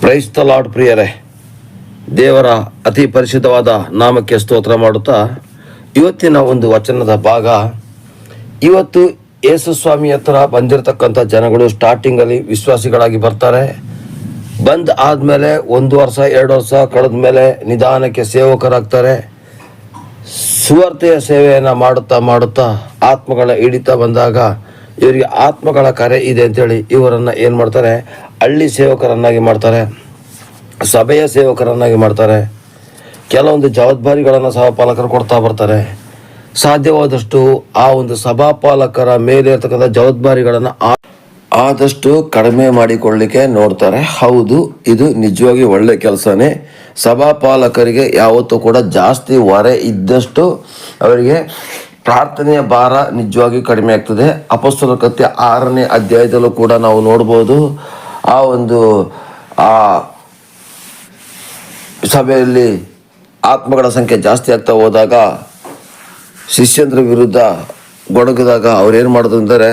ಪ್ರೈಸ್ತ lord ಪ್ರಿಯರೇ. ದೇವರ ಅತಿ ಪರಿಶುದ್ಧವಾದ ನಾಮಕ್ಕೆ ಸ್ತೋತ್ರ ಮಾಡುತ್ತಾ, ಇವತ್ತಿನ ಒಂದು ವಚನದ ಭಾಗ, ಇವತ್ತು ಯೇಸು ಸ್ವಾಮಿ ಹತ್ರ ಬಂದಿರತಕ್ಕಂಥ ಜನಗಳು ಸ್ಟಾರ್ಟಿಂಗಲ್ಲಿ ವಿಶ್ವಾಸಿಗಳಾಗಿ ಬರ್ತಾರೆ. ಬಂದ್ ಆದಮೇಲೆ ಒಂದು ವರ್ಷ, ಎರಡು ವರ್ಷ ಕಳೆದ ಮೇಲೆ ನಿಧಾನಕ್ಕೆ ಸೇವಕರಾಗ್ತಾರೆ. ಸುವಾರ್ತೆಯ ಸೇವೆಯನ್ನು ಮಾಡುತ್ತಾ ಮಾಡುತ್ತಾ ಆತ್ಮಗಳ ಹಿಡಿತ ಬಂದಾಗ ಇವರಿಗೆ ಆತ್ಮಗಳ ಕರೆ ಇದೆ ಅಂತೇಳಿ ಇವರನ್ನು ಏನು ಮಾಡ್ತಾರೆ? ಹಳ್ಳಿ ಸೇವಕರನ್ನಾಗಿ ಮಾಡ್ತಾರೆ. ಸಭೆಯ ಸೇವಕರನ್ನಾಗಿ ಮಾಡ್ತಾರೆ. ಕೆಲವೊಂದು ಜವಾಬ್ದಾರಿಗಳನ್ನು ಸಹ ಪಾಲಕರು ಕೊಡ್ತಾ ಬರ್ತಾರೆ. ಸಾಧ್ಯವಾದಷ್ಟು ಆ ಒಂದು ಸಭಾಪಾಲಕರ ಮೇಲೆ ಇರ್ತಕ್ಕಂಥ ಜವಾಬ್ದಾರಿಗಳನ್ನು ಆ- ಆದಷ್ಟು ಕಡಿಮೆ ಮಾಡಿಕೊಳ್ಳಿಕ್ಕೆ ನೋಡ್ತಾರೆ. ಹೌದು, ಇದು ನಿಜವಾಗಿ ಒಳ್ಳೆ ಕೆಲಸನೇ. ಸಭಾಪಾಲಕರಿಗೆ ಯಾವತ್ತೂ ಕೂಡ ಜಾಸ್ತಿ ಹೊರೆ ಇದ್ದಷ್ಟು ಅವರಿಗೆ ಪ್ರಾರ್ಥನೆಯ ಭಾರ ನಿಜವಾಗಿ ಕಡಿಮೆ ಆಗ್ತದೆ. ಅಪಸ್ತಲ ಕಥೆ ಆರನೇ ಅಧ್ಯಾಯದಲ್ಲೂ ಕೂಡ ನಾವು ನೋಡ್ಬೋದು. ಆ ಒಂದು, ಆ ಸಭೆಯಲ್ಲಿ ಆತ್ಮಗಳ ಸಂಖ್ಯೆ ಜಾಸ್ತಿ ಆಗ್ತಾ ಹೋದಾಗ ಶಿಷ್ಯಂದ್ರ ವಿರುದ್ಧ ಗೊಡಗಿದಾಗ ಅವ್ರು ಏನು ಮಾಡೋದು ಅಂದರೆ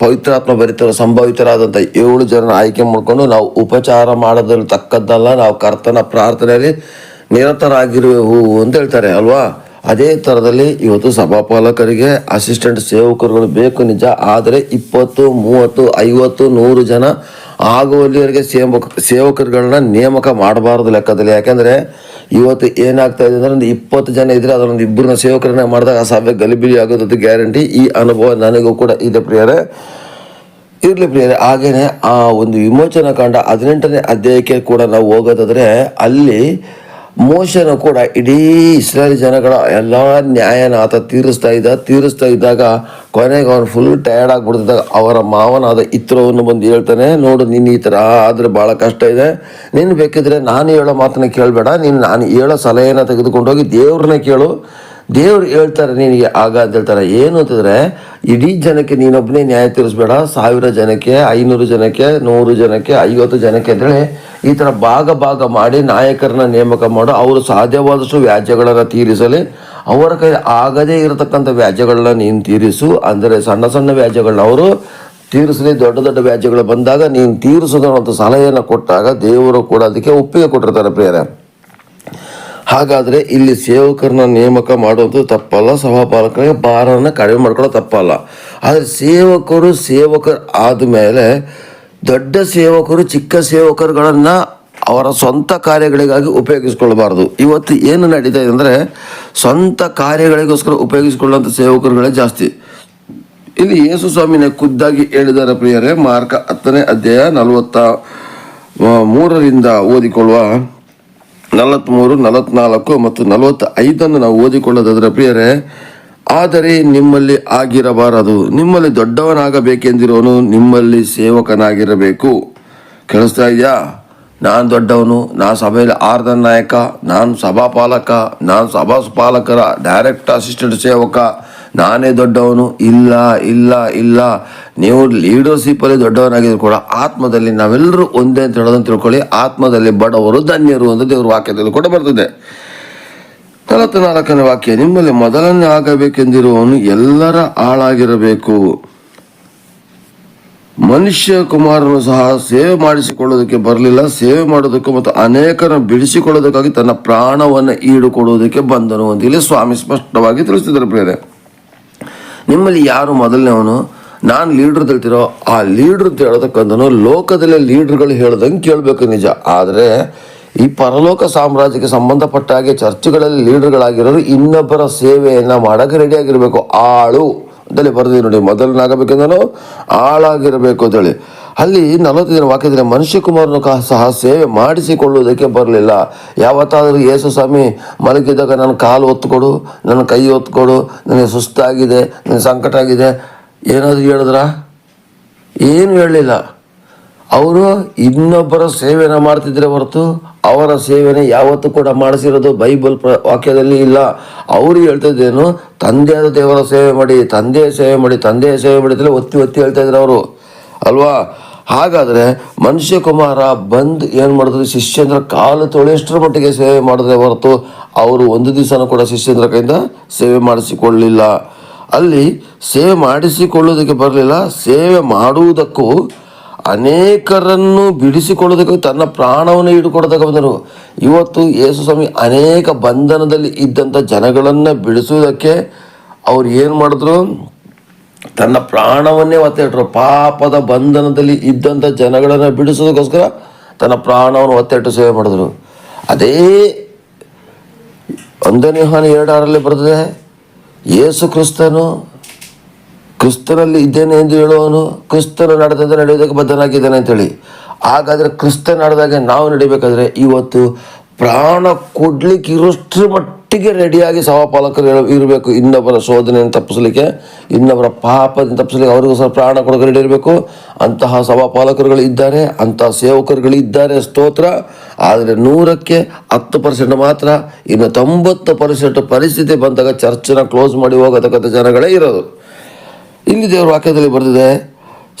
ಪವಿತ್ರಾತ್ಮ ಭರಿತರ ಸಂಭವಿತರಾದಂಥ ಏಳು ಜನ ಆಯ್ಕೆ ಮಾಡಿಕೊಂಡು ನಾವು ಉಪಚಾರ ಮಾಡೋದ್ರಲ್ಲಿ ತಕ್ಕದ್ದಲ್ಲ. ನಾವು ಕರ್ತನ ಪ್ರಾರ್ಥನೆಯಲ್ಲಿ ನಿರತರಾಗಿರುವೆವು ಅಂತ ಹೇಳ್ತಾರೆ, ಅಲ್ವಾ? ಅದೇ ಥರದಲ್ಲಿ ಇವತ್ತು ಸಭಾಪಾಲಕರಿಗೆ, ಅಸಿಸ್ಟೆಂಟ್ ಸೇವಕರುಗಳು ಬೇಕು ನಿಜ, ಆದರೆ ಇಪ್ಪತ್ತು, ಮೂವತ್ತು, ಐವತ್ತು, ನೂರು ಜನ ಆಗುವಲ್ಲಿವರೆಗೆ ಸೇವಕ, ಸೇವಕರುಗಳನ್ನ ನೇಮಕ ಮಾಡಬಾರದು ಲೆಕ್ಕದಲ್ಲಿ. ಯಾಕಂದರೆ ಇವತ್ತು ಏನಾಗ್ತಾ ಇದೆ ಅಂದರೆ ಒಂದು ಇಪ್ಪತ್ತು ಜನ ಇದ್ರೆ ಅದರೊಂದು ಇಬ್ಬರನ್ನ ಸೇವಕರನ್ನ ಮಾಡಿದಾಗ ಆ ಸಭೆ ಗಲಿಬಿಲಿ ಆಗೋದದ್ದು ಗ್ಯಾರಂಟಿ ಈ ಅನುಭವ ನನಗೂ ಕೂಡ ಇದೆ ಪ್ರಿಯರೇ. ಇರಲಿ ಪ್ರಿಯರೇ ಹಾಗೆಯೇ ಆ ಒಂದು ವಿಮೋಚನಾ ಕಾಂಡ ಹದಿನೆಂಟನೇ ಅಧ್ಯಾಯಕ್ಕೆ ಕೂಡ ನಾವು ಹೋಗೋದಾದ್ರೆ ಅಲ್ಲಿ ಮೋಶನು ಕೂಡ ಇಡೀ ಇಸ್ರೇಲ್ ಜನಗಳ ಎಲ್ಲ ನ್ಯಾಯನ ಆತ ತೀರಿಸ್ತಾ ಇದ್ದ, ತೀರಿಸ್ತಾ ಇದ್ದಾಗ ಕೊನೆಗೆ ಅವನು ಫುಲ್ ಟಯರ್ಡ್ ಆಗಿಬಿಡ್ತಿದ್ದಾಗ ಅವರ ಮಾವನಾದ ಇತ್ರವನ್ನು ಬಂದು ಹೇಳ್ತಾನೆ, ನೋಡು ನೀನು ಈ ಥರ ಆದರೆ ಭಾಳ ಕಷ್ಟ ಇದೆ. ನೀನು ಬೇಕಿದ್ರೆ ನಾನು ಹೇಳೋ ಮಾತನ್ನ ಕೇಳಬೇಡ, ನೀನು ನಾನು ಹೇಳೋ ಸಲಹೆಯನ್ನು ತೆಗೆದುಕೊಂಡೋಗಿ ದೇವ್ರನ್ನ ಕೇಳು. ದೇವ್ರು ಹೇಳ್ತಾರೆ, ನಿನಗೆ ಆಗ ಅಂತ ಹೇಳ್ತಾರೆ. ಏನು ಅಂತಂದ್ರೆ, ಇಡೀ ಜನಕ್ಕೆ ನೀನೊಬ್ಬನೇ ನ್ಯಾಯ ತೀರಿಸ್ಬೇಡ. ಸಾವಿರ ಜನಕ್ಕೆ, ಐನೂರು ಜನಕ್ಕೆ, ನೂರು ಜನಕ್ಕೆ, ಐವತ್ತು ಜನಕ್ಕೆ ಅಂತೇಳಿ ಈ ಥರ ಭಾಗ ಭಾಗ ಮಾಡಿ ನಾಯಕರನ್ನ ನೇಮಕ ಮಾಡು. ಅವರು ಸಾಧ್ಯವಾದಷ್ಟು ವ್ಯಾಜ್ಯಗಳನ್ನು ತೀರಿಸಲಿ. ಅವರ ಕೈ ಆಗದೇ ಇರತಕ್ಕಂಥ ವ್ಯಾಜ್ಯಗಳನ್ನ ನೀನು ತೀರಿಸು. ಅಂದರೆ ಸಣ್ಣ ಸಣ್ಣ ವ್ಯಾಜ್ಯಗಳನ್ನ ಅವರು ತೀರಿಸಲಿ. ದೊಡ್ಡ ದೊಡ್ಡ ವ್ಯಾಜ್ಯಗಳು ಬಂದಾಗ ನೀನು ತೀರಿಸೋದು ಸಲಹೆಯನ್ನು ಕೊಟ್ಟಾಗ ದೇವರು ಕೂಡ ಅದಕ್ಕೆ ಒಪ್ಪಿಗೆ ಕೊಟ್ಟಿರ್ತಾರೆ ಪ್ರಿಯರೇ. ಹಾಗಾದರೆ ಇಲ್ಲಿ ಸೇವಕರನ್ನ ನೇಮಕ ಮಾಡೋದು ತಪ್ಪಲ್ಲ, ಸಭಾಪಾಲಕರಿಗೆ ಭಾರವನ್ನು ಕಡಿಮೆ ಮಾಡ್ಕೊಳ್ಳೋ ತಪ್ಪಲ್ಲ. ಆದರೆ ಸೇವಕರು ಸೇವಕರು ಆದಮೇಲೆ ದೊಡ್ಡ ಸೇವಕರು ಚಿಕ್ಕ ಸೇವಕರುಗಳನ್ನು ಅವರ ಸ್ವಂತ ಕಾರ್ಯಗಳಿಗಾಗಿ ಉಪಯೋಗಿಸ್ಕೊಳ್ಬಾರ್ದು. ಇವತ್ತು ಏನು ನಡೀತಾ ಇದೆ ಅಂದರೆ ಸ್ವಂತ ಕಾರ್ಯಗಳಿಗೋಸ್ಕರ ಉಪಯೋಗಿಸ್ಕೊಳ್ಳೋಂಥ ಸೇವಕರುಗಳೇ ಜಾಸ್ತಿ. ಇಲ್ಲಿ ಯೇಸು ಸ್ವಾಮಿನೇ ಖುದ್ದಾಗಿ ಹೇಳಿದ್ದಾರೆ ಪ್ರಿಯರೇ, ಮಾರ್ಕ ಹತ್ತನೇ ಅಧ್ಯಾಯ ನಲವತ್ತ ಮೂರರಿಂದ ಓದಿಕೊಳ್ಳುವ ನಲವತ್ತ್ಮೂರು ನಲವತ್ನಾಲ್ಕು ಮತ್ತು ನಲವತ್ತ ಐದನ್ನು ನಾವು ಓದಿಕೊಳ್ಳೋದಾದರೆ ಪ್ರಿಯರೇ, ಆದರೆ ನಿಮ್ಮಲ್ಲಿ ಆಗಿರಬಾರದು. ನಿಮ್ಮಲ್ಲಿ ದೊಡ್ಡವನಾಗಬೇಕೆಂದಿರೋನು ನಿಮ್ಮಲ್ಲಿ ಸೇವಕನಾಗಿರಬೇಕು. ಕೇಳಿಸ್ತಾ ಇದೆಯಾ? ನಾನು ದೊಡ್ಡವನು, ನಾನು ಸಭೆಯಲ್ಲಿ ಆರ್ದ ನಾಯಕ, ನಾನು ಸಭಾಪಾಲಕ, ನಾನು ಸಭಾ ಪಾಲಕರ ಡೈರೆಕ್ಟ್ ಅಸಿಸ್ಟೆಂಟ್ ಸೇವಕ ನಾನೇ ದೊಡ್ಡವನು, ಇಲ್ಲ ಇಲ್ಲ ಇಲ್ಲ. ನೀವು ಲೀಡರ್ಶಿಪ್ಪಲ್ಲಿ ದೊಡ್ಡವನಾಗಿದ್ರು ಕೂಡ ಆತ್ಮದಲ್ಲಿ ನಾವೆಲ್ಲರೂ ಒಂದೇ ಅಂತ ಹೇಳೋದನ್ನು ತಿಳ್ಕೊಳ್ಳಿ. ಆತ್ಮದಲ್ಲಿ ಬಡವರು ಧನ್ಯರು ಅಂತ ದೇವ್ರ ವಾಕ್ಯದಲ್ಲಿ ಕೂಡ ಬರ್ತದೆ. ನಲವತ್ನಾಲ್ಕನೇ ವಾಕ್ಯ, ನಿಮ್ಮಲ್ಲಿ ಮೊದಲನೇ ಆಗಬೇಕೆಂದಿರುವವನು ಎಲ್ಲರ ಆಳಾಗಿರಬೇಕು. ಮನುಷ್ಯ ಕುಮಾರನು ಸಹ ಸೇವೆ ಮಾಡಿಸಿಕೊಳ್ಳೋದಕ್ಕೆ ಬರಲಿಲ್ಲ. ಸೇವೆ ಮಾಡೋದಕ್ಕೂ ಮತ್ತು ಅನೇಕರನ್ನು ಬಿಡಿಸಿಕೊಳ್ಳೋದಕ್ಕಾಗಿ ತನ್ನ ಪ್ರಾಣವನ್ನು ಈಡುಕೊಡುವುದಕ್ಕೆ ಬಂದನು ಅಂತ ಇಲ್ಲಿ ಸ್ವಾಮಿ ಸ್ಪಷ್ಟವಾಗಿ ತಿಳಿಸಿದ್ದಾರೆ ಪ್ರೇರೆ ನಿಮ್ಮಲ್ಲಿ ಯಾರು ಮೊದಲನೇವನು ನಾನು ಲೀಡ್ರ್ ತಿಳ್ತಿರೋ ಆ ಲೀಡ್ರ್ ಹೇಳತಕ್ಕಂಥನು ಲೋಕದಲ್ಲಿ ಲೀಡ್ರ್ಗಳು ಹೇಳ್ದಂಗೆ ಕೇಳಬೇಕು ನಿಜ. ಆದರೆ ಈ ಪರಲೋಕ ಸಾಮ್ರಾಜ್ಯಕ್ಕೆ ಸಂಬಂಧಪಟ್ಟ ಹಾಗೆ ಚರ್ಚ್ಗಳಲ್ಲಿ ಲೀಡರ್ಗಳಾಗಿರೋರು ಇನ್ನೊಬ್ಬರ ಸೇವೆಯನ್ನು ಮಾಡೋಕ್ಕೆ ರೆಡಿಯಾಗಿರಬೇಕು ಆಳು. ಅಂತೇಳಿ ಬರ್ದಿದೆ ನೋಡಿ ಮೊದಲನಾಗಬೇಕೆಂದನು ಆಳಾಗಿರಬೇಕು ಅಂತೇಳಿ. ಅಲ್ಲಿ ನಲವತ್ತೈದರ ವಾಕ್ಯದಲ್ಲಿ ಮನುಷ್ಯ ಕುಮಾರನು ಸಹ ಸೇವೆ ಮಾಡಿಸಿಕೊಳ್ಳುವುದಕ್ಕೆ ಬರಲಿಲ್ಲ. ಯಾವತ್ತಾದರೂ ಯೇಸು ಸ್ವಾಮಿ ಮಲಗಿದ್ದಾಗ ನನ್ನ ಕಾಲು ಒತ್ತುಕೊಡು ನನ್ನ ಕೈ ಒತ್ಕೊಡು ನನಗೆ ಸುಸ್ತಾಗಿದೆ, ನನಗೆ ಸಂಕಟ ಆಗಿದೆ. ಏನಾದರೂ ಹೇಳಿದ್ರಾ? ಏನು ಹೇಳಲಿಲ್ಲ ಅವರು ಇನ್ನೊಬ್ಬರ ಸೇವೆನ ಮಾಡ್ತಿದ್ರೆ ಹೊರತು ಅವರ ಸೇವೆನ ಯಾವತ್ತೂ ಕೂಡ ಮಾಡಿಸಿರೋದು ಬೈಬಲ್ ಪ್ರ ವಾಕ್ಯದಲ್ಲಿ ಇಲ್ಲ. ಅವರು ಹೇಳ್ತಿದ್ದೇನು, ತಂದೆಯಾದ ದೇವರ ಸೇವೆ ಮಾಡಿ, ತಂದೆಯ ಸೇವೆ ಮಾಡಿ, ತಂದೆಯ ಸೇವೆ ಮಾಡಿ ಅಂತಲೇ ಒತ್ತಿ ಒತ್ತಿ ಹೇಳ್ತಾಯಿದ್ರು ಅವರು. ಅಲ್ವಾ? ಹಾಗಾದರೆ ಮನುಷ್ಯ ಕುಮಾರ ಬಂದು ಏನು ಮಾಡಿದ್ರು? ಶಿಷ್ಯಂದ್ರ ಕಾಲು ತೊಳೆಯಷ್ಟರ ಮಟ್ಟಿಗೆ ಸೇವೆ ಮಾಡಿದ್ರೆ ಹೊರತು ಅವರು ಒಂದು ದಿವಸನೂ ಕೂಡ ಶಿಷ್ಯಂದ್ರ ಕೈಯಿಂದ ಸೇವೆ ಮಾಡಿಸಿಕೊಳ್ಳಲಿಲ್ಲ ಅಲ್ಲಿ ಸೇವೆ ಮಾಡಿಸಿಕೊಳ್ಳೋದಕ್ಕೆ ಬರಲಿಲ್ಲ, ಸೇವೆ ಮಾಡುವುದಕ್ಕೂ ಅನೇಕರನ್ನು ಬಿಡಿಸಿಕೊಳ್ಳೋದಕ್ಕೆ ತನ್ನ ಪ್ರಾಣವನ್ನು ಹಿಡ್ಕೊಡೋದಕ್ಕೆ ಬಂದರು ಇವತ್ತು ಯೇಸು ಸ್ವಾಮಿ ಅನೇಕ ಬಂಧನದಲ್ಲಿ ಇದ್ದಂಥ ಜನಗಳನ್ನು ಬಿಡಿಸುವುದಕ್ಕೆ ಅವ್ರು ಏನು ಮಾಡಿದ್ರು? ತನ್ನ ಪ್ರಾಣವನ್ನೇ ಒತ್ತೆ ಇಟ್ಟರು ಪಾಪದ ಬಂಧನದಲ್ಲಿ ಇದ್ದಂಥ ಜನಗಳನ್ನು ಬಿಡಿಸೋದಕ್ಕೋಸ್ಕರ ತನ್ನ ಪ್ರಾಣವನ್ನು ಒತ್ತಿಟ್ಟು ಸೇವೆ ಮಾಡಿದ್ರು. ಅದೇ ಒಂದನೇ ಹಾನಿ ಎರಡರಲ್ಲಿ ಬರ್ತದೆ ಯೇಸು ಕ್ರಿಸ್ತನು ಕ್ರಿಸ್ತನಲ್ಲಿ ಇದ್ದೇನೆ ಎಂದು ಹೇಳುವವನು ಕ್ರಿಸ್ತನು ನಡೆದಂತೆ ನಡೆಯೋದಕ್ಕೆ ಬದ್ಧನಾಗಿದ್ದಾನೆ ಅಂತೇಳಿ. ಹಾಗಾದರೆ ಕ್ರಿಸ್ತ ನಡೆದಾಗೆ ನಾವು ನಡಿಬೇಕಾದ್ರೆ ಇವತ್ತು ಪ್ರಾಣ ಕೊಡ್ಲಿಕ್ಕೆ ಇರೋಷ್ಟ್ರ ಮಟ್ಟಿಗೆ ರೆಡಿಯಾಗಿ ಸಹಪಾಲಕರು ಇರಬೇಕು. ಇನ್ನೊಬ್ಬರ ಶೋಧನೆಯನ್ನು ತಪ್ಪಿಸಲಿಕ್ಕೆ, ಇನ್ನೊಬ್ಬರ ಪಾಪದಿಂದ ತಪ್ಪಿಸಲಿಕ್ಕೆ ಸಹ ಪ್ರಾಣ ಕೊಡೋಕೆ ರೆಡಿ ಇರಬೇಕು. ಅಂತಹ ಸಭಾಪಾಲಕರುಗಳು ಇದ್ದಾರೆ, ಅಂತಹ ಸೇವಕರುಗಳು ಇದ್ದಾರೆ, ಸ್ತೋತ್ರ. ಆದರೆ ನೂರಕ್ಕೆ ಹತ್ತು ಪರ್ಸೆಂಟ್ ಮಾತ್ರ, ಇನ್ನು ತೊಂಬತ್ತು ಪರ್ಸೆಂಟ್ ಪರಿಸ್ಥಿತಿ ಬಂದಾಗ ಚರ್ಚನ್ನ ಕ್ಲೋಸ್ ಮಾಡಿ ಹೋಗತಕ್ಕಂಥ ಜನಗಳೇ ಇರೋದು. ಇಲ್ಲಿ ದೇವರ ವಾಕ್ಯದಲ್ಲಿ ಬರೆದಿದೆ,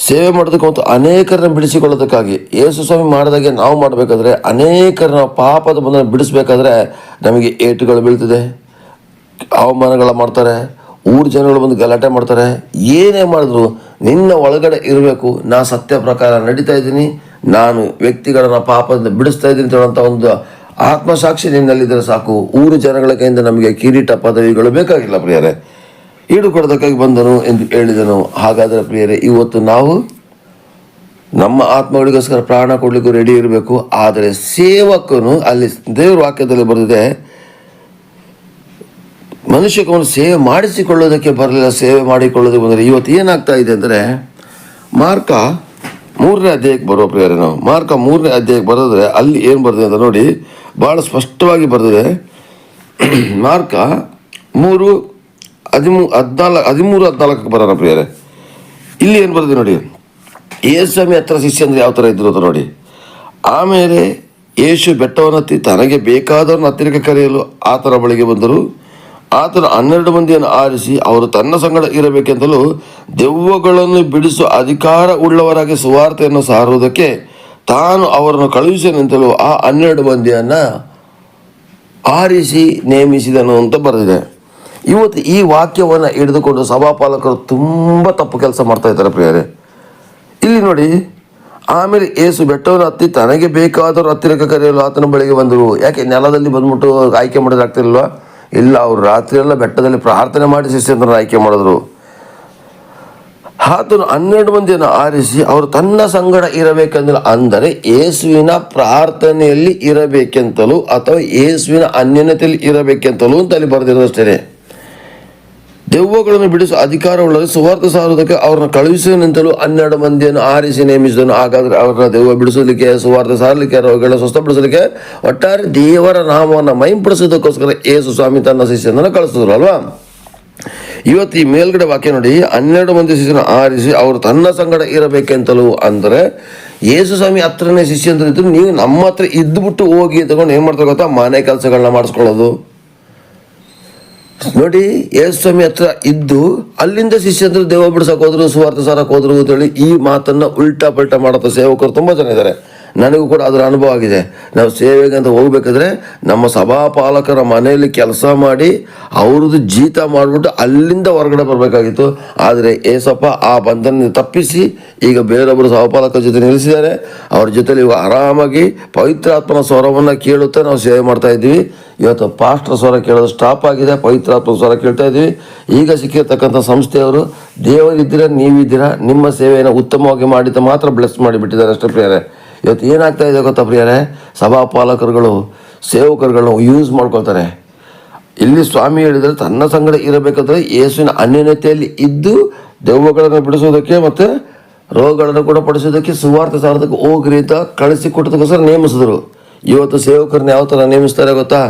ಸೇವೆ ಮಾಡೋದಕ್ಕೆ ಅನೇಕರನ್ನ ಬಿಡಿಸಿಕೊಳ್ಳೋದಕ್ಕಾಗಿ. ಯೇಸು ಸ್ವಾಮಿ ಮಾಡಿದಾಗೆ ನಾವು ಮಾಡಬೇಕಾದ್ರೆ, ಅನೇಕರನ್ನ ಪಾಪದ ಬಂಧನ ಬಿಡಿಸ್ಬೇಕಾದ್ರೆ ನಮಗೆ ಏಟುಗಳು ಬೀಳ್ತಿದೆ. ಅವಮಾನಗಳ ಮಾಡ್ತಾರೆ, ಊರು ಜನಗಳು ಬಂದು ಗಲಾಟೆ ಮಾಡ್ತಾರೆ. ಏನೇ ಮಾಡಿದ್ರು ನಿನ್ನ ಒಳಗಡೆ ಇರಬೇಕು. ನಾ ಸತ್ಯ ಪ್ರಕಾರ ನಡೀತಾ ಇದ್ದೀನಿ. ನಾನು ವ್ಯಕ್ತಿಗಳನ್ನ ಪಾಪದಿಂದ ಬಿಡಿಸ್ತಾ ಇದ್ದೀನಿ ಅಂತ ಒಂದು ಆತ್ಮಸಾಕ್ಷಿ ನಿನ್ನಲ್ಲಿದ್ದರೆ ಸಾಕು. ಊರು ಜನಗಳ ಕೈಯಿಂದ ನಮಗೆ ಕಿರೀಟ ಪದವಿಗಳು ಬೇಕಾಗಿಲ್ಲ ಪ್ರಿಯರೇ. ಈಡು ಕೊಡೋದಕ್ಕಾಗಿ ಬಂದನು ಎಂದು ಹೇಳಿದನು. ಹಾಗಾದರೆ ಪ್ರಿಯರೇ, ಇವತ್ತು ನಾವು ನಮ್ಮ ಆತ್ಮಗಳಿಗೋಸ್ಕರ ಪ್ರಾಣ ಕೊಡಲಿಕ್ಕೂ ರೆಡಿ ಇರಬೇಕು. ಆದರೆ ಸೇವಕನು ಅಲ್ಲಿ ದೇವರ ವಾಕ್ಯದಲ್ಲಿ ಬರೆದಿದೆ ಮನುಷ್ಯಕವನ್ನು ಸೇವೆ ಮಾಡಿಸಿಕೊಳ್ಳೋದಕ್ಕೆ ಬರಲಿಲ್ಲ, ಸೇವೆ ಮಾಡಿಕೊಳ್ಳೋದಕ್ಕೆ ಬಂದರೆ ಇವತ್ತು ಏನಾಗ್ತಾ ಇದೆ ಅಂದರೆ, ಮಾರ್ಕ ಮೂರನೇ ಅಧ್ಯಾಯಕ್ಕೆ ಬರೋ ಪ್ರಿಯರೇ ನಾವು. ಮಾರ್ಕ ಮೂರನೇ ಅಧ್ಯಾಯಕ್ಕೆ ಬರೆದ್ರೆ ಅಲ್ಲಿ ಏನು ಬರ್ತದೆ ಅಂತ ನೋಡಿ ಭಾಳ ಸ್ಪಷ್ಟವಾಗಿ ಬರ್ತದೆ ಮಾರ್ಕ ಮೂರು ಹದಿಮೂ ಹದಿನಾಲ್ಕು ಹದಿಮೂರು ಹದಿನಾಲ್ಕಕ್ಕೆ ಬರೋಣ ಪ್ರಿಯರೇ. ಇಲ್ಲಿ ಏನು ಬರ್ತದೆ ನೋಡಿ. ಯೇಸ್ವಾಮಿ ಹತ್ರ ಶಿಷ್ಯ ಅಂದರೆ ಯಾವ ಥರ ಇದ್ರು ಅಂತ ನೋಡಿ. ಆಮೇಲೆ ಯೇಸು ಬೆಟ್ಟವನ್ನು ಹತ್ತಿ ತನಗೆ ಬೇಕಾದವ್ರನ್ನ ಹತ್ತಿರಕ್ಕೆ ಕರೆಯಲು ಆತನ ಬಳಿಗೆ ಬಂದರು. ಆತನ ಹನ್ನೆರಡು ಮಂದಿಯನ್ನು ಆರಿಸಿ ಅವರು ತನ್ನ ಸಂಗಡ ಇರಬೇಕೆಂತಲೂ ದೆವ್ವಗಳನ್ನು ಬಿಡಿಸುವ ಅಧಿಕಾರ ಉಳ್ಳವರಾಗಿ ಸುವಾರ್ತೆಯನ್ನು ಸಾರುವುದಕ್ಕೆ ತಾನು ಅವರನ್ನು ಕಳುಹಿಸನೆಂತಲೂ ಆ ಹನ್ನೆರಡು ಮಂದಿಯನ್ನು ಆರಿಸಿ ನೇಮಿಸಿದನು ಅಂತ ಬರೆದಿದೆ. ಇವತ್ತು ಈ ವಾಕ್ಯವನ್ನು ಹಿಡಿದುಕೊಂಡು ಸಭಾಪಾಲಕರು ತುಂಬ ತಪ್ಪು ಕೆಲಸ ಮಾಡ್ತಾ ಇದ್ದಾರೆ ಪ್ರಿಯರೇ. ಇಲ್ಲಿ ನೋಡಿ, ಆಮೇಲೆ ಏಸು ಬೆಟ್ಟವನ್ನು ಹತ್ತಿ ತನಗೆ ಬೇಕಾದವರು ಹತ್ತಿರಕ್ಕೆ ಕರೆಯಲು ಆತನ ಬಳಿಗೆ ಬಂದರು. ಯಾಕೆ, ನೆಲದಲ್ಲಿ ಬಂದ್ಬಿಟ್ಟು ಆಯ್ಕೆ ಮಾಡೋದಾಗ್ತಿರಲ್ವ ಇಲ್ಲ, ಅವರು ರಾತ್ರಿಯೆಲ್ಲ ಬೆಟ್ಟದಲ್ಲಿ ಪ್ರಾರ್ಥನೆ ಮಾಡಿ ಶಿಷ್ಯಂದ್ರನ್ನ ಆಯ್ಕೆ ಮಾಡಿದ್ರು. ಆತನು ಹನ್ನೆರಡು ಮಂದಿಯನ್ನು ಆರಿಸಿ ಅವರು ತನ್ನ ಸಂಗಡ ಇರಬೇಕಂದ್ರೆ ಅಂದರೆ, ಏಸುವಿನ ಪ್ರಾರ್ಥನೆಯಲ್ಲಿ ಇರಬೇಕೆಂತಲೂ ಅಥವಾ ಏಸುವಿನ ಅನ್ಯನತೆಯಲ್ಲಿ ಇರಬೇಕೆಂತಲೂ ಅಂತ ಅಲ್ಲಿ ಬರೆದಿರೋದು ಅಷ್ಟೇ ದೆವ್ವಗಳನ್ನು ಬಿಡಿಸುವ ಅಧಿಕಾರವುಳ್ಳದೆ ಸುವಾರ್ಥ ಸಾರುವುದಕ್ಕೆ ಅವರನ್ನು ಕಳುಹಿಸುವಂತಲೂ ಹನ್ನೆರಡು ಮಂದಿಯನ್ನು ಆರಿಸಿ ನೇಮಿಸಿದನು. ಹಾಗಾದರೆ ಅವರ ದೆವ್ವ ಬಿಡಿಸಲಿಕ್ಕೆ ಸುವಾರ್ಥ ಸಾರಲಿಕ್ಕೆ, ರೋಗಗಳನ್ನ ಸ್ವಸ್ಥಪಡಿಸಲಿಕ್ಕೆ ಒಟ್ಟಾರೆ ದೇವರ ನಾಮವನ್ನು ಮೈಂಪಡಿಸೋದಕ್ಕೋಸ್ಕರ ಯೇಸು ಸ್ವಾಮಿ ತನ್ನ ಶಿಷ್ಯನನ್ನು ಕಳಿಸಿದ್ರು, ಅಲ್ವಾ? ಇವತ್ತು ಈ ಮೇಲ್ಗಡೆ ವಾಕ್ಯ ನೋಡಿ, ಹನ್ನೆರಡು ಮಂದಿ ಶಿಷ್ಯನ ಆರಿಸಿ ಅವರು ತನ್ನ ಸಂಗಡ ಇರಬೇಕೆಂತಲೂ ಅಂದರೆ ಯೇಸು ಸ್ವಾಮಿ ಹತ್ರನೇ ಶಿಷ್ಯ ಇದ್ರು ನೀವು ನಮ್ಮ ಹತ್ರ ಇದ್ದುಬಿಟ್ಟು ಹೋಗಿ ತಗೊಂಡು ಏನು ಮಾಡ್ತಾರೆ ಗೊತ್ತಾ? ಮನೆ ಕೆಲಸಗಳನ್ನ ಮಾಡಿಸ್ಕೊಳ್ಳೋದು. ನೋಡಿ ಯೇಸು ಸ್ವಾಮಿ ಹತ್ರ ಇದ್ದು, ಅಲ್ಲಿಂದ ಶಿಷ್ಯಂದ್ರು ದೇವ ಬಿಡ್ಸಕ್ ಹೋದ್ರು, ಸುವಾರ್ಥ ಸಾರಕ್ಕೆ ಹೋದ್ರು ಅಂತೇಳಿ ಈ ಮಾತನ್ನ ಉಲ್ಟಾ ಪಲ್ಟಾ ಮಾಡೋ ಸೇವಕರು ತುಂಬಾ ಜನ ಇದ್ದಾರೆ. ನನಗೂ ಕೂಡ ಅದರ ಅನುಭವ ಆಗಿದೆ. ನಾವು ಸೇವೆಗೆ ಅಂತ ಹೋಗ್ಬೇಕಾದ್ರೆ ನಮ್ಮ ಸಭಾಪಾಲಕರ ಮನೆಯಲ್ಲಿ ಕೆಲಸ ಮಾಡಿ, ಅವ್ರದ್ದು ಜೀತ ಮಾಡಿಬಿಟ್ಟು ಅಲ್ಲಿಂದ ಹೊರಗಡೆ ಬರಬೇಕಾಗಿತ್ತು. ಆದರೆ, ಏಸಪ್ಪ, ಆ ಬಂಧನ ತಪ್ಪಿಸಿ, ಈಗ ಬೇರೊಬ್ಬರು ಸಭಾಪಾಲಕರ ಜೊತೆ ನಿಲ್ಲಿಸಿದ್ದಾರೆ. ಅವ್ರ ಜೊತೆಲಿ ಇವಾಗ ಆರಾಮಾಗಿ ಪವಿತ್ರಾತ್ಮನ ಸ್ವರವನ್ನು ಕೇಳುತ್ತಾ ನಾವು ಸೇವೆ ಮಾಡ್ತಾ ಇದ್ದೀವಿ. ಇವತ್ತು ಪಾಸ್ಟರ್ ಸ್ವರ ಕೇಳೋದು ಸ್ಟಾಪ್ ಆಗಿದೆ ಪವಿತ್ರಾತ್ಮ ಸ್ವರ ಕೇಳ್ತಾ ಇದ್ದೀವಿ. ಈಗ ಸಿಕ್ಕಿರ್ತಕ್ಕಂಥ ಸಂಸ್ಥೆಯವರು, ದೇವರಿದ್ದೀರಾ, ನೀವಿದ್ದೀರಾ, ನಿಮ್ಮ ಸೇವೆಯನ್ನು ಉತ್ತಮವಾಗಿ ಮಾಡಿದ ಮಾತ್ರ ಬ್ಲೆಸ್ ಮಾಡಿಬಿಟ್ಟಿದ್ದಾರೆ ಅಷ್ಟೇ ಪ್ರಿಯರೇ. ಇವತ್ತು ಏನಾಗ್ತಾ ಇದೆ ಗೊತ್ತಾ ಪ್ರಿಯರೇ? ಸಭಾಪಾಲಕರುಗಳು, ಸೇವಕರುಗಳನ್ನು ಯೂಸ್ ಮಾಡ್ಕೊಳ್ತಾರೆ. ಇಲ್ಲಿ ಸ್ವಾಮಿ ಹೇಳಿದರೆ ತನ್ನ ಸಂಗಡ ಇರಬೇಕಾದ್ರೆ ಯೇಸುವಿನ ಅನ್ಯನತೆಯಲ್ಲಿ ಇದ್ದು ದೆವ್ವಗಳನ್ನು ಬಿಡಿಸೋದಕ್ಕೆ ಮತ್ತು ರೋಗಗಳನ್ನು ಕೂಡ ಪಡಿಸೋದಕ್ಕೆ ಸುವಾರ್ಥ ಸಾರದಕ್ಕೆ ಹೋಗ್ರಿ ಅಂತ ಕಳಿಸಿ ಕೊಟ್ಟದಕ್ಕೋಸ್ಕರ ನೇಮಿಸಿದ್ರು. ಇವತ್ತು ಸೇವಕರನ್ನ ಯಾವ ಥರ ನೇಮಿಸ್ತಾರೆ ಗೊತ್ತಾ?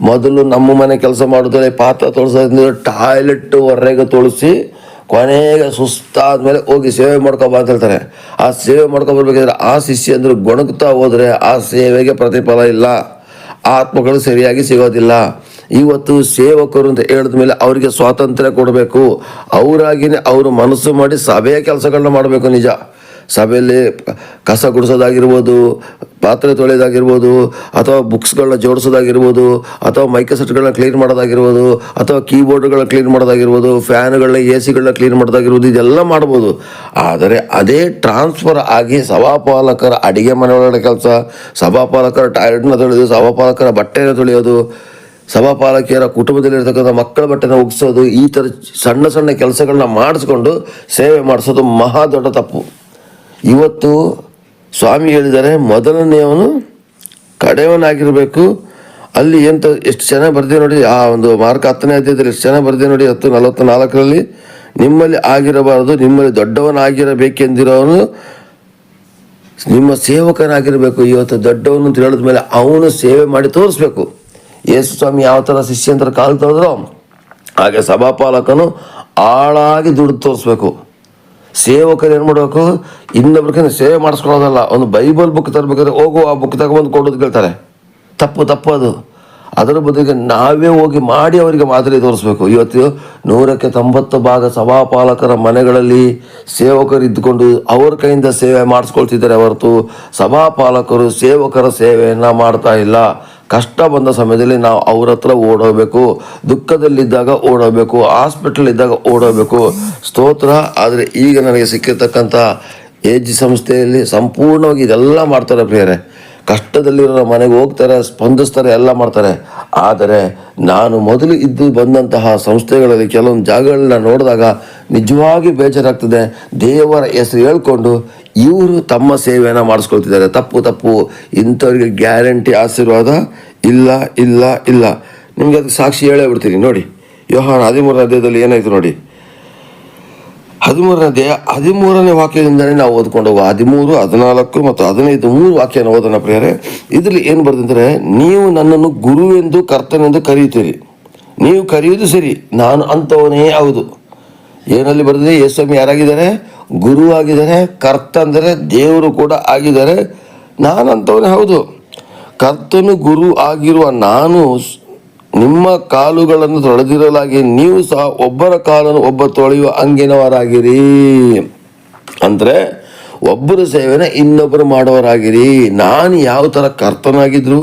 ಮೊದಲು ನಮ್ಮ ಮನೆ ಕೆಲಸ ಮಾಡೋದ್ರೆ ಪಾತ್ರ ತೊಳಸೋದ್ರಿಂದ ಟಾಯ್ಲೆಟ್ ಹೊರಗೆ ತೊಳಸಿ ಕೊನೆಗೆ ಸುಸ್ತಾದ್ಮೇಲೆ ಹೋಗಿ ಸೇವೆ ಮಾಡ್ಕೊಬಾ ಅಂತ ಹೇಳ್ತಾರೆ. ಆ ಸೇವೆ ಮಾಡ್ಕೊಬರ್ಬೇಕಾದ್ರೆ ಆ ಶಿಷ್ಯ ಅಂದ್ರೆ ಗೊಣಗ್ತಾ ಹೋದರೆ ಆ ಸೇವೆಗೆ ಪ್ರತಿಫಲ ಇಲ್ಲ. ಆತ್ಮಗಳು ಸರಿಯಾಗಿ ಸಿಗೋದಿಲ್ಲ. ಇವತ್ತು ಸೇವಕರು ಅಂತ ಹೇಳಿದ ಮೇಲೆ ಅವರಿಗೆ ಸ್ವಾತಂತ್ರ್ಯ ಕೊಡಬೇಕು. ಅವರಾಗಿನೇ ಅವರು ಮನಸ್ಸು ಮಾಡಿ ಸಭೆಯ ಕೆಲಸಗಳನ್ನ ಮಾಡಬೇಕು ನಿಜ. ಸಭೆಯಲ್ಲಿ ಕಸ ಗುಡಿಸೋದಾಗಿರ್ಬೋದು ಪಾತ್ರೆ ತೊಳೆಯೋದಾಗಿರ್ಬೋದು ಅಥವಾ ಬುಕ್ಸ್ಗಳನ್ನ ಜೋಡಿಸೋದಾಗಿರ್ಬೋದು, ಅಥವಾ ಮೈಕಸೆಟ್ಗಳನ್ನ ಕ್ಲೀನ್ ಮಾಡೋದಾಗಿರ್ಬೋದು, ಅಥವಾ ಕೀಬೋರ್ಡ್ಗಳನ್ನ ಕ್ಲೀನ್ ಮಾಡೋದಾಗಿರ್ಬೋದು, ಫ್ಯಾನ್ಗಳನ್ನ ಎ ಸಿಗಳನ್ನ ಕ್ಲೀನ್ ಮಾಡೋದಾಗಿರ್ಬೋದು, ಇದೆಲ್ಲ ಮಾಡ್ಬೋದು. ಆದರೆ ಅದೇ ಟ್ರಾನ್ಸ್ಫರ್ ಆಗಿ ಸಭಾಪಾಲಕರ ಅಡಿಗೆ ಮನೆಯೊಳಗಡೆ ಕೆಲಸ, ಸಭಾಪಾಲಕರ ಟಾಯ್ಲೆಟ್ನ ತೊಳೆಯೋದು ಸಭಾಪಾಲಕರ ಬಟ್ಟೆನ ತೊಳೆಯೋದು, ಸಭಾಪಾಲಕಿಯರ ಕುಟುಂಬದಲ್ಲಿರ್ತಕ್ಕಂಥ ಮಕ್ಕಳ ಬಟ್ಟೆನ ಒಗ್ಸೋದು ಈ ಥರ ಸಣ್ಣ ಸಣ್ಣ ಕೆಲಸಗಳನ್ನ ಮಾಡಿಸ್ಕೊಂಡು ಸೇವೆ ಮಾಡಿಸೋದು ಮಹಾ ದೊಡ್ಡ ತಪ್ಪು. ಇವತ್ತು ಸ್ವಾಮಿ ಹೇಳಿದ್ದಾರೆ ಮೊದಲನೆಯವನು ಕಡೆಯವನಾಗಿರಬೇಕು. ಅಲ್ಲಿ ಎಂತ ಎಷ್ಟು ಚೆನ್ನಾಗಿ ಬರ್ದೇ ನೋಡಿ, ಆ ಒಂದು ಮಾರ್ಕ್ ಹತ್ತನೇ ಅಧ್ಯಾಯದಲ್ಲಿ ಎಷ್ಟು ಚೆನ್ನಾಗಿ ಬರ್ದೇ ನೋಡಿ, ಹತ್ತು ನಲವತ್ತು ನಾಲ್ಕರಲ್ಲಿ ನಿಮ್ಮಲ್ಲಿ ಆಗಿರಬಾರದು, ನಿಮ್ಮಲ್ಲಿ ದೊಡ್ಡವನಾಗಿರಬೇಕೆಂದಿರೋನು ನಿಮ್ಮ ಸೇವಕನಾಗಿರಬೇಕು. ಇವತ್ತು ದೊಡ್ಡವನು ಅಂತ ಹೇಳಿದ ಮೇಲೆ ಅವನು ಸೇವೆ ಮಾಡಿ ತೋರಿಸ್ಬೇಕು. ಯೇಸು ಸ್ವಾಮಿ ಯಾವ ಥರ ಶಿಷ್ಯಂತರ ಕಾಲು ತೊಳೆದ್ರೋ, ಹಾಗೆ ಸಭಾಪಾಲಕನು ಆಳಾಗಿ ದುಡ್ಡು ತೋರಿಸ್ಬೇಕು. ಸೇವಕರು ಏನು ಮಾಡಬೇಕು? ಇನ್ನೊಬ್ರಿಗೆ ಸೇವೆ ಮಾಡಿಸ್ಕೊಳ್ಳೋದಲ್ಲ. ಒಂದು ಬೈಬಲ್ ಬುಕ್ ತರಬೇಕಾದ್ರೆ ಹೋಗು, ಆ ಬುಕ್ ತಗೊಂಬಂದು ಕೊಡೋದು ಕೇಳ್ತಾರೆ. ತಪ್ಪು ತಪ್ಪು ಅದು. ಅದರ ಬದಲಿಗೆ ನಾವೇ ಹೋಗಿ ಮಾಡಿ ಅವರಿಗೆ ಮಾದರಿ ತೋರಿಸ್ಬೇಕು. ಇವತ್ತು ನೂರಕ್ಕೆ ತೊಂಬತ್ತು ಭಾಗ ಸಭಾಪಾಲಕರ ಮನೆಗಳಲ್ಲಿ ಸೇವಕರು ಇದ್ದುಕೊಂಡು ಅವ್ರ ಕೈಯಿಂದ ಸೇವೆ ಮಾಡಿಸ್ಕೊಳ್ತಿದ್ದಾರೆ ಹೊರತು ಸಭಾಪಾಲಕರು ಸೇವಕರ ಸೇವೆಯನ್ನು ಮಾಡ್ತಾ ಇಲ್ಲ. ಕಷ್ಟ ಬಂದ ಸಮಯದಲ್ಲಿ ನಾವು ಅವ್ರ ಹತ್ರ ಓಡೋಗಬೇಕು, ದುಃಖದಲ್ಲಿದ್ದಾಗ ಓಡೋಗಬೇಕು ಹಾಸ್ಪಿಟಲ್ ಇದ್ದಾಗ ಓಡೋಗಬೇಕು. ಸ್ತೋತ್ರ. ಆದರೆ ಈಗ ನನಗೆ ಸಿಕ್ಕಿರ್ತಕ್ಕಂಥ ಏಜ್ ಸಂಸ್ಥೆಯಲ್ಲಿ ಸಂಪೂರ್ಣವಾಗಿ ಇದೆಲ್ಲ ಮಾಡ್ತಾರೆ ಪ್ರಿಯರೇ. ಕಷ್ಟದಲ್ಲಿರೋ ಮನೆಗೆ ಹೋಗ್ತಾರೆ, ಸ್ಪಂದಿಸ್ತಾರೆ, ಎಲ್ಲ ಮಾಡ್ತಾರೆ. ಆದರೆ ನಾನು ಮೊದಲು ಇದ್ದು ಬಂದಂತಹ ಸಂಸ್ಥೆಗಳಲ್ಲಿ ಕೆಲವೊಂದು ಜಾಗಗಳನ್ನ ನೋಡಿದಾಗ ನಿಜವಾಗಿ ಬೇಜಾರಾಗ್ತದೆ. ದೇವರ ಹೆಸರು ಹೇಳ್ಕೊಂಡು ಇವರು ತಮ್ಮ ಸೇವೆಯನ್ನು ಮಾಡಿಸ್ಕೊಳ್ತಿದ್ದಾರೆ. ತಪ್ಪು ತಪ್ಪು. ಇಂಥವ್ರಿಗೆ ಗ್ಯಾರಂಟಿ, ಆಶೀರ್ವಾದ ಇಲ್ಲ ಇಲ್ಲ ಇಲ್ಲ. ನಿಮಗೆ ಅದಕ್ಕೆ ಸಾಕ್ಷಿ ಹೇಳೇ ಬಿಡ್ತೀನಿ. ನೋಡಿ, ಯೋಹಾನ ಹದಿಮೂರನೇ ಅಧ್ಯಾಯದಲ್ಲಿ ಏನಾಯ್ತು ನೋಡಿ. ಹದಿಮೂರನೇ ದೇಹ ಹದಿಮೂರನೇ ವಾಕ್ಯದಿಂದಲೇ ನಾವು ಓದ್ಕೊಂಡು ಹೋಗುವ. ಹದಿಮೂರು, ಹದಿನಾಲ್ಕು ಮತ್ತು ಹದಿನೈದು, ಮೂರು ವಾಕ್ಯನ ಓದೋಣ ಪ್ರಿಯರೇ. ಇದರಲ್ಲಿ ಏನು ಬರೆದಂದರೆ, ನೀವು ನನ್ನನ್ನು ಗುರು ಎಂದು ಕರ್ತನೆಂದು ಕರೆಯುತ್ತೀರಿ. ನೀವು ಕರೆಯುವುದು ಸರಿ, ನಾನು ಅಂಥವನೇ ಹೌದು. ಏನಲ್ಲಿ ಬರೆದಿದೆ ಯೇಸ್ವಾಮಿ ಯಾರಾಗಿದ್ದಾರೆ? ಗುರು ಆಗಿದ್ದಾರೆ ಕರ್ತ ಅಂದರೆ ದೇವರು ಕೂಡ ಆಗಿದ್ದಾರೆ. ನಾನಂತವನೇ ಹೌದು. ಕರ್ತನು ಗುರು ಆಗಿರುವ ನಾನು ನಿಮ್ಮ ಕಾಲುಗಳನ್ನು ತೊಳೆದಿರಲಾಗಿ ನೀವು ಸಹ ಒಬ್ಬರ ಕಾಲನ್ನು ಒಬ್ಬ ತೊಳೆಯುವ ಅಂಗಿನವರಾಗಿರಿ. ಅಂದರೆ ಒಬ್ಬರ ಸೇವೆನ ಇನ್ನೊಬ್ಬರು ಮಾಡೋರಾಗಿರಿ ನಾನು ಯಾವ ಥರ ಕರ್ತನಾಗಿದ್ದರು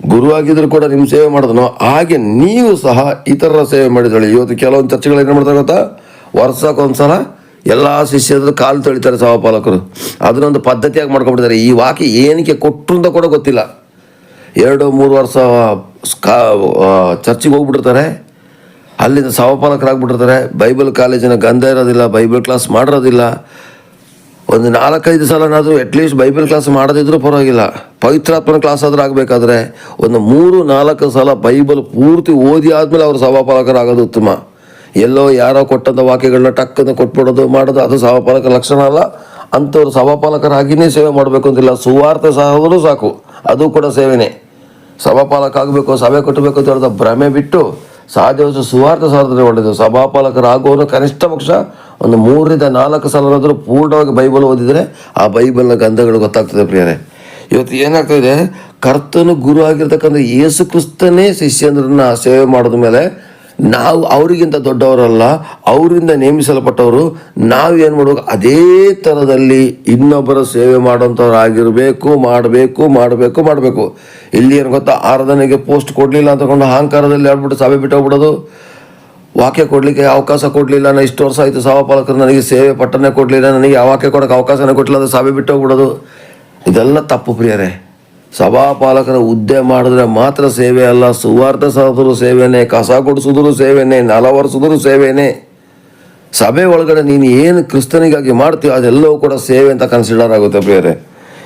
ಗುರು ಆಗಿದ್ರು ಕೂಡ ನಿಮ್ಮ ಸೇವೆ ಮಾಡಿದನೋ, ಹಾಗೆ ನೀವು ಸಹ ಇತರರ ಸೇವೆ ಮಾಡಿದಳು. ಇವತ್ತು ಕೆಲವೊಂದು ಚರ್ಚೆಗಳು ಏನು ಮಾಡ್ತಾರೆ ಗೊತ್ತಾ? ವರ್ಷಕ್ಕೊಂದ್ಸಲ ಎಲ್ಲ ಶಿಷ್ಯರು ಕಾಲು ತೊಳಿತಾರೆ ಸಹಪಾಲಕರು ಅದನ್ನೊಂದು ಪದ್ಧತಿಯಾಗಿ ಮಾಡ್ಕೊಬಿಡ್ತಾರೆ ಈ ವಾಕ್ಯ ಏನಕ್ಕೆ ಕೊಟ್ಟರು ಅಂತ ಕೂಡ ಗೊತ್ತಿಲ್ಲ. ಎರಡು, ಮೂರು ವರ್ಷ ಕಾ ಚರ್ಚಿಗೆ ಹೋಗ್ಬಿಡ್ತಾರೆ ಅಲ್ಲಿಂದ ಸಹಪಾಲಕರಾಗ್ಬಿಟ್ಟಿರ್ತಾರೆ ಬೈಬಲ್ ಕಾಲೇಜಿನ ಗಂಧ ಇರೋದಿಲ್ಲ, ಬೈಬಲ್ ಕ್ಲಾಸ್ ಮಾಡಿರೋದಿಲ್ಲ. ಒಂದು ನಾಲ್ಕೈದು ಸಲನಾದರೂ ಅಟ್ಲೀಸ್ಟ್ ಬೈಬಲ್ ಕ್ಲಾಸ್ ಮಾಡದಿದ್ರೂ ಪರವಾಗಿಲ್ಲ. ಪವಿತ್ರಾತ್ಮನ ಕ್ಲಾಸ್ ಆದರೂ ಆಗಬೇಕಾದ್ರೆ ಒಂದು ಮೂರು, ನಾಲ್ಕು ಸಲ ಬೈಬಲ್ ಪೂರ್ತಿ ಓದಿ ಆದಮೇಲೆ ಅವರು ಸಭಾಪಾಲಕರಾಗೋದು ಉತ್ತಮ. ಎಲ್ಲೋ ಯಾರೋ ಕೊಟ್ಟಂಥ ವಾಕ್ಯಗಳನ್ನ ಟಕ್ಕನ್ನು ಕೊಟ್ಬಿಡೋದು ಮಾಡೋದು, ಅದು ಸಭಾಪಾಲಕ ಲಕ್ಷಣ ಅಲ್ಲ. ಅಂಥವ್ರು ಸಭಾಪಾಲಕರಾಗಿಯೇ ಸೇವೆ ಮಾಡಬೇಕು ಅಂತಿಲ್ಲ. ಸುವಾರ್ತೆ ಸಹೋದರೂ ಸಾಕು. ಅದು ಕೂಡ ಸೇವೆನೇ. ಸಭಾಪಾಲಕ ಆಗಬೇಕು, ಸಭೆ ಕಟ್ಟಬೇಕು ಅಂತ ಹೇಳಿದ ಭ್ರಮೆ ಬಿಟ್ಟು ಸಾಧ್ಯವಾದ ಸುವಾರ್ಥ ಸಾಧನೆ ಒಳ್ಳೆಯದು ಸಭಾಪಾಲಕರಾಗುವವರು ಕನಿಷ್ಠ ಪಕ್ಷ ಒಂದು ಮೂರರಿಂದ ನಾಲ್ಕು ಸಲನಾದರೂ ಪೂರ್ಣವಾಗಿ ಬೈಬಲ್ ಓದಿದರೆ ಆ ಬೈಬಲ್ನ ಗಂಧಗಳು ಗೊತ್ತಾಗ್ತದೆ ಪ್ರಿಯರೇ. ಇವತ್ತು ಏನಾಗ್ತದೆ ಕರ್ತನು ಗುರು ಆಗಿರ್ತಕ್ಕಂಥ ಯೇಸು ಕ್ರಿಸ್ತನೇ ಶಿಷ್ಯಂದ್ರನ್ನ ಸೇವೆ ಮಾಡಿದ ಮೇಲೆ ನಾವು ಅವರಿಗಿಂತ ದೊಡ್ಡವರಲ್ಲ, ಅವರಿಂದ ನೇಮಿಸಲ್ಪಟ್ಟವರು, ನಾವು ಏನು ಮಾಡ್ಬೇಕು ಅದೇ ಥರದಲ್ಲಿ ಇನ್ನೊಬ್ಬರ ಸೇವೆ ಮಾಡೋಂಥವ್ರಾಗಿರಬೇಕು ಮಾಡಬೇಕು ಮಾಡಬೇಕು ಮಾಡಬೇಕು. ಇಲ್ಲಿ ಏನು ಗೊತ್ತಾ, ಆರಾಧನೆಗೆ ಪೋಸ್ಟ್ ಕೊಡಲಿಲ್ಲ ಅಂತಕೊಂಡು ಅಹಂಕಾರದಲ್ಲಿ ಹೇಳ್ಬಿಟ್ಟು ಸಭೆ ಬಿಟ್ಟು ಹೋಗ್ಬಿಡೋದು. ವಾಕ್ಯ ಕೊಡಲಿಕ್ಕೆ ಅವಕಾಶ ಕೊಡಲಿಲ್ಲ ನಾನು ಇಷ್ಟು ವರ್ಷ ಆಯಿತು ಸಭಾಪಾಲಕರು ನನಗೆ ಸೇವೆ ಪಟ್ಟನೆ ಕೊಡಲಿಲ್ಲ, ನನಗೆ ವಾಕ್ಯ ಕೊಡೋಕ್ಕೆ ಅವಕಾಶನೇ ಕೊಟ್ಟಿಲ್ಲ ಅದು ಸಭೆ ಬಿಟ್ಟು ಹೋಗ್ಬಿಡೋದು. ಇದೆಲ್ಲ ತಪ್ಪು ಪ್ರಿಯರೇ. ಸಭಾಪಾಲಕರ ಹುದ್ದೆ ಮಾಡಿದ್ರೆ ಮಾತ್ರ ಸೇವೆ ಅಲ್ಲ, ಸುವಾರ್ಥ ಸಾಧಿದ್ರು ಸೇವೆನೇ, ಕಸ ಕೊಡಿಸಿದ್ರು ಸೇವೆನೇ, ನೆಲ ಒರೆಸಿದ್ರು ಸೇವೆನೇ. ಸಭೆ ಒಳಗಡೆ ನೀನು ಏನು ಕ್ರಿಸ್ತನಿಗಾಗಿ ಮಾಡ್ತೀಯೋ ಅದೆಲ್ಲವೂ ಕೂಡ ಸೇವೆ ಅಂತ ಕನ್ಸಿಡರ್ ಆಗುತ್ತೆ ಪ್ರಿಯರೇ.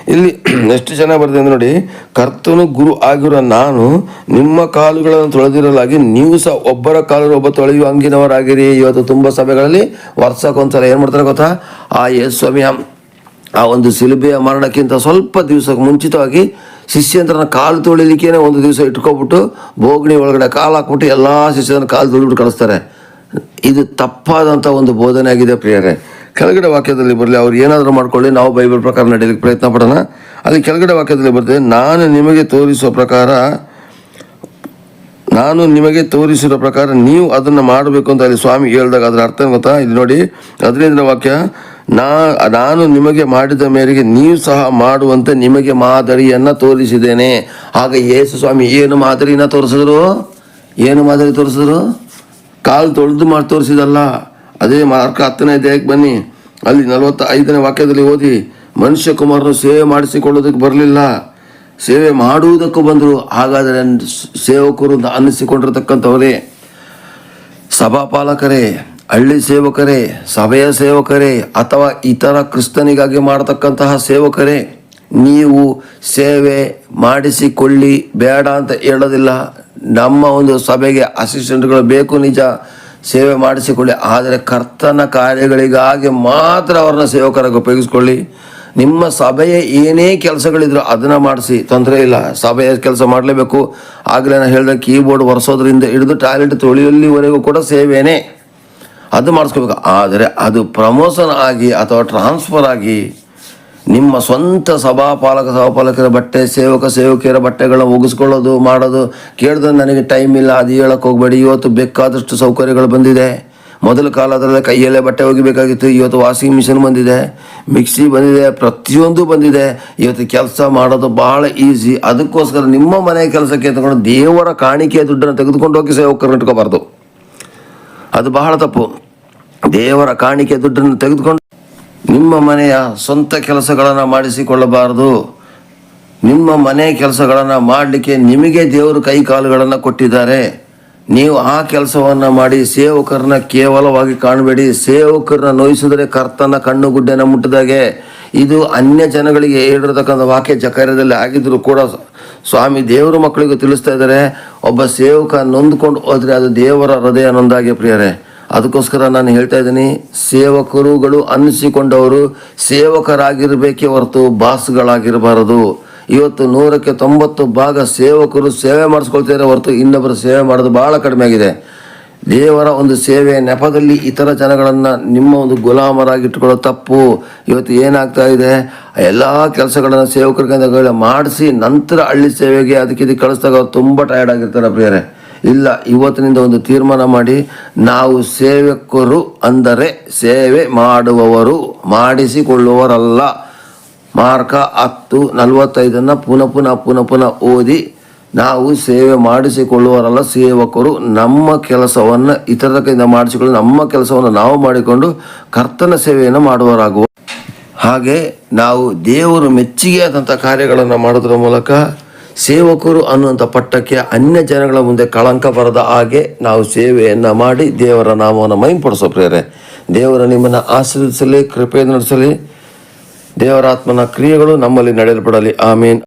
ಇಲ್ಲಿ ಎಷ್ಟು ಜನ ಬರ್ತಿದೆ ನೋಡಿ, ಕರ್ತನು ಗುರು ಆಗಿರೋ ನಾನು, ನಿಮ್ಮ ಕಾಲುಗಳನ್ನು ತೊಳೆದಿರಲಾಗಿ ನೀವು ಸಹ ಒಬ್ಬರ ಕಾಲು ಒಬ್ಬ ತೊಳೆಯುವ ಅಂಗಿನವರಾಗಿರಿ. ಇವತ್ತು ತುಂಬ ಸಭೆಗಳಲ್ಲಿ ವರ್ಷಕ್ಕೊಂದ್ಸಲ ಏನು ಮಾಡ್ತಾರೆ ಗೊತ್ತಾ? ಆ ಯೇಸ್ವಾಮಿಯ ಸ್ವಾಮಿಯ ಆ ಒಂದು ಸಿಲುಬೆಯ ಮರಣಕ್ಕಿಂತ ಸ್ವಲ್ಪ ದಿವಸಕ್ಕೆ ಮುಂಚಿತವಾಗಿ ಶಿಷ್ಯಂತ್ರನ ಕಾಲು ತೊಳಿಲಿಕ್ಕೇನೆ ಒಂದು ದಿವಸ ಇಟ್ಕೊಬಿಟ್ಟು ಬೋಗಣಿ ಒಳಗಡೆ ಕಾಲು ಹಾಕ್ಬಿಟ್ಟು ಎಲ್ಲ ಶಿಷ್ಯನ ಕಾಲು ತೊಳಿಬಿಟ್ಟು ಕಳಿಸ್ತಾರೆ. ಇದು ತಪ್ಪಾದಂಥ ಒಂದು ಬೋಧನೆ ಆಗಿದೆ ಪ್ರಿಯರೇ. ಕೆಳಗಡೆ ವಾಕ್ಯದಲ್ಲಿ ಬರಲಿ, ಅವ್ರು ಏನಾದರೂ ಮಾಡ್ಕೊಳ್ಳಿ, ನಾವು ಬೈಬಲ್ ಪ್ರಕಾರ ನಡೀಲಿಕ್ಕೆ ಪ್ರಯತ್ನ ಪಡೋಣ. ಅಲ್ಲಿ ಕೆಳಗಡೆ ವಾಕ್ಯದಲ್ಲಿ ಬರ್ತದೆ ನಾನು ನಿಮಗೆ ತೋರಿಸುವ ಪ್ರಕಾರ, ನಾನು ನಿಮಗೆ ತೋರಿಸಿರೋ ಪ್ರಕಾರ ನೀವು ಅದನ್ನು ಮಾಡಬೇಕು ಅಂತ ಅಲ್ಲಿ ಸ್ವಾಮಿ ಹೇಳಿದಾಗ ಅದರ ಅರ್ಥ ಗೊತ್ತಾ? ಇಲ್ಲಿ ನೋಡಿ, ಹದಿನೈದನೇ ವಾಕ್ಯ ನಾ, ನಾನು ನಿಮಗೆ ಮಾಡಿದ ಮೇರೆಗೆ ನೀವು ಸಹ ಮಾಡುವಂತೆ ನಿಮಗೆ ಮಾದರಿಯನ್ನು ತೋರಿಸಿದ್ದೇನೆ. ಆಗ ಯೇಸು ಸ್ವಾಮಿ ಏನು ಮಾದರಿನ ತೋರಿಸಿದ್ರು? ಏನು ಮಾದರಿ ತೋರಿಸಿದ್ರು? ಕಾಲು ತೊಳೆದು ಮಾಡಿ ತೋರಿಸಿದಲ್ಲ. ಅದೇ ಮಾರ್ಕ ಹತ್ತನೇ ದೇಹಕ್ಕೆ ಬನ್ನಿ. ಅಲ್ಲಿ ನಲವತ್ತ ಐದನೇ ವಾಕ್ಯದಲ್ಲಿ ಓದಿ ಮನುಷ್ಯ ಕುಮಾರನು ಸೇವೆ ಮಾಡಿಸಿಕೊಳ್ಳೋದಕ್ಕೆ ಬರಲಿಲ್ಲ. ಸೇವೆ ಮಾಡುವುದಕ್ಕೂ ಬಂದರು. ಹಾಗಾದರೆ ಸೇವಕರು ಅನ್ನಿಸಿಕೊಂಡಿರ್ತಕ್ಕಂಥವರೇ, ಸಭಾಪಾಲಕರೇ ಹಳ್ಳಿ ಸೇವಕರೇ, ಸಭೆಯ ಸೇವಕರೇ ಅಥವಾ ಇತರ ಕ್ರಿಸ್ತನಿಗಾಗಿ ಮಾಡತಕ್ಕಂತಹ ಸೇವಕರೇ, ನೀವು ಸೇವೆ ಮಾಡಿಸಿಕೊಳ್ಳಿ, ಬೇಡ ಅಂತ ಹೇಳೋದಿಲ್ಲ. ನಮ್ಮ ಒಂದು ಸಭೆಗೆ ಅಸಿಸ್ಟೆಂಟ್ಗಳು ಬೇಕು ನಿಜ, ಸೇವೆ ಮಾಡಿಸಿಕೊಳ್ಳಿ. ಆದರೆ ಕರ್ತನ ಕಾರ್ಯಗಳಿಗಾಗಿ ಮಾತ್ರ ಅವ್ರನ್ನ ಸೇವಕರಾಗಿ ಉಪಯೋಗಿಸ್ಕೊಳ್ಳಿ. ನಿಮ್ಮ ಸಭೆಯ ಏನೇ ಕೆಲಸಗಳಿದ್ರು ಅದನ್ನು ಮಾಡಿಸಿ, ತೊಂದರೆ ಇಲ್ಲ. ಸಭೆಯ ಕೆಲಸ ಮಾಡಲೇಬೇಕು. ಆಗಲೇ ನಾನು ಹೇಳಿದ, ಕೀಬೋರ್ಡ್ ಒರೆಸೋದ್ರಿಂದ ಹಿಡಿದು ಟಾಯ್ಲೆಟ್ ತೊಳೆಯಲ್ಲಿವರೆಗೂ ಕೂಡ ಸೇವೆನೇ. ಅದು ಮಾಡಿಸ್ಕೋಬೇಕು. ಆದರೆ ಅದು ಪ್ರಮೋಷನ್ ಆಗಿ ಅಥವಾ ಟ್ರಾನ್ಸ್ಫರ್ ಆಗಿ ನಿಮ್ಮ ಸ್ವಂತ ಸಭಾಪಾಲಕ, ಸಭಾಪಾಲಕರ ಬಟ್ಟೆ, ಸೇವಕ, ಸೇವಕಿಯರ ಬಟ್ಟೆಗಳನ್ನ ಒಗಿಸ್ಕೊಳ್ಳೋದು, ಮಾಡೋದು ಕೇಳಿದ್ರೆ ನನಗೆ ಟೈಮ್ ಇಲ್ಲ, ಅದು ಹೇಳಕ್ಕೆ ಹೋಗಬೇಡಿ. ಇವತ್ತು ಬೇಕಾದಷ್ಟು ಸೌಕರ್ಯಗಳು ಬಂದಿದೆ. ಮೊದಲ ಕಾಲದಲ್ಲೇ ಕೈಯಲ್ಲೇ ಬಟ್ಟೆ ಒಗಿಬೇಕಾಗಿತ್ತು, ಇವತ್ತು ವಾಷಿಂಗ್ ಮಿಷಿನ್ ಬಂದಿದೆ. ಮಿಕ್ಸಿ ಬಂದಿದೆ, ಪ್ರತಿಯೊಂದು ಬಂದಿದೆ. ಇವತ್ತು ಕೆಲಸ ಮಾಡೋದು ಬಹಳ ಈಸಿ ಅದಕ್ಕೋಸ್ಕರ ನಿಮ್ಮ ಮನೆ ಕೆಲಸಕ್ಕೆ ತಗೊಂಡು ದೇವರ ಕಾಣಿಕೆಯ ದುಡ್ಡನ್ನು ತೆಗೆದುಕೊಂಡು ಹೋಗಿ ಸೇವಕರು ಇಟ್ಕೋಬಾರ್ದು. ಅದು ಬಹಳ ತಪ್ಪು. ದೇವರ ಕಾಣಿಕೆ ದುಡ್ಡನ್ನು ತೆಗೆದುಕೊಂಡು ನಿಮ್ಮ ಮನೆಯ ಸ್ವಂತ ಕೆಲಸಗಳನ್ನು ಮಾಡಿಸಿಕೊಳ್ಳಬಾರದು. ನಿಮ್ಮ ಮನೆ ಕೆಲಸಗಳನ್ನು ಮಾಡಲಿಕ್ಕೆ ನಿಮಗೆ ದೇವರು ಕೈ ಕಾಲುಗಳನ್ನು ಕೊಟ್ಟಿದ್ದಾರೆ. ನೀವು ಆ ಕೆಲಸವನ್ನು ಮಾಡಿ ಸೇವಕರನ್ನ ಕೇವಲವಾಗಿ ಕಾಣಬೇಡಿ. ಸೇವಕರನ್ನ ನೋಯಿಸಿದರೆ ಕರ್ತನ ಕಣ್ಣು ಗುಡ್ಡೆನ ಮುಟ್ಟಿದಾಗೆ. ಇದು ಅನ್ಯ ಜನಗಳಿಗೆ ಹೇಳಿರತಕ್ಕಂಥ ವಾಕ್ಯ ಜಕಾರ್ಯದಲ್ಲಿ ಆಗಿದ್ರು ಕೂಡ ಸ್ವಾಮಿ ದೇವರ ಮಕ್ಕಳಿಗೂ ತಿಳಿಸ್ತಾ ಇದ್ದಾರೆ, ಒಬ್ಬ ಸೇವಕ ನೊಂದ್ಕೊಂಡು ಹೋದರೆ ಅದು ದೇವರ ಹೃದಯ ನೊಂದಾಗೆ ಪ್ರಿಯರೇ. ಅದಕ್ಕೋಸ್ಕರ ನಾನು ಹೇಳ್ತಾ ಇದ್ದೀನಿ, ಸೇವಕರುಗಳು ಅನ್ನಿಸಿಕೊಂಡವರು ಸೇವಕರಾಗಿರಬೇಕೇ ಹೊರತು ಬಾಸ್ಗಳಾಗಿರಬಾರದು. ಇವತ್ತು ನೂರಕ್ಕೆ ತೊಂಬತ್ತು ಭಾಗ ಸೇವಕರು ಸೇವೆ ಮಾಡಿಸ್ಕೊಳ್ತಿದ್ದಾರೆ ಹೊರತು ಇನ್ನೊಬ್ಬರು ಸೇವೆ ಮಾಡೋದು ಬಹಳ ಕಡಿಮೆ ಆಗಿದೆ. ದೇವರ ಒಂದು ಸೇವೆ ನೆಪದಲ್ಲಿ ಇತರ ಜನಗಳನ್ನು ನಿಮ್ಮ ಒಂದು ಗುಲಾಮರಾಗಿಟ್ಕೊಳ್ಳೋ ತಪ್ಪು. ಇವತ್ತು ಏನಾಗ್ತಾ ಇದೆ? ಎಲ್ಲ ಕೆಲಸಗಳನ್ನು ಸೇವಕರಿಗೆ ಮಾಡಿಸಿ ನಂತರ ಹಳ್ಳಿ ಸೇವೆಗೆ ಅದಕ್ಕೆ ಇದಕ್ಕೆ ಕಳಿಸಿದಾಗ ತುಂಬ ಟಯರ್ಡ್ ಆಗಿರ್ತಾರೆ ಪ್ರಿಯರೇ. ಇಲ್ಲ, ಇವತ್ತಿನಿಂದ ಒಂದು ತೀರ್ಮಾನ ಮಾಡಿ, ನಾವು ಸೇವಕರು ಅಂದರೆ ಸೇವೆ ಮಾಡುವವರು, ಮಾಡಿಸಿಕೊಳ್ಳುವವರಲ್ಲ. ಮಾರ್ಕ ಹತ್ತು, ನಲವತ್ತೈದನ್ನು ಪುನಃ ಪುನಃ ಪುನಃ ಪುನಃ ಓದಿ, ನಾವು ಸೇವೆ ಮಾಡಿಸಿಕೊಳ್ಳುವರಲ್ಲ ಸೇವಕರು ನಮ್ಮ ಕೆಲಸವನ್ನು ಇತರರ ಕೈಯಿಂದ ಮಾಡಿಸಿಕೊಳ್ಳಿ ನಮ್ಮ ಕೆಲಸವನ್ನು ನಾವು ಮಾಡಿಕೊಂಡು ಕರ್ತನ ಸೇವೆಯನ್ನು ಮಾಡುವರಾಗುವ ಹಾಗೆ ನಾವು ದೇವರು ಮೆಚ್ಚುಗೆಯಾದಂಥ ಕಾರ್ಯಗಳನ್ನು ಮಾಡೋದ್ರ ಮೂಲಕ ಸೇವಕರು ಅನ್ನುವಂಥ ಪಟ್ಟಕ್ಕೆ ಅನ್ಯ ಜನಗಳ ಮುಂದೆ ಕಳಂಕ ಬರದ ಹಾಗೆ ನಾವು ಸೇವೆಯನ್ನು ಮಾಡಿ ದೇವರ ನಾಮವನ್ನು ಮೈಂಪಡಿಸೋ ಪ್ರೇರೆ ದೇವರ ನಿಮ್ಮನ್ನು ಆಶೀರ್ವದಿಸಲಿ, ಕೃಪೆ ನಡೆಸಲಿ. ದೇವರಾತ್ಮನ ಕ್ರಿಯೆಗಳು ನಮ್ಮಲ್ಲಿ ನಡೆಯಲ್ಪಡಲಿ. ಆಮೀನ್.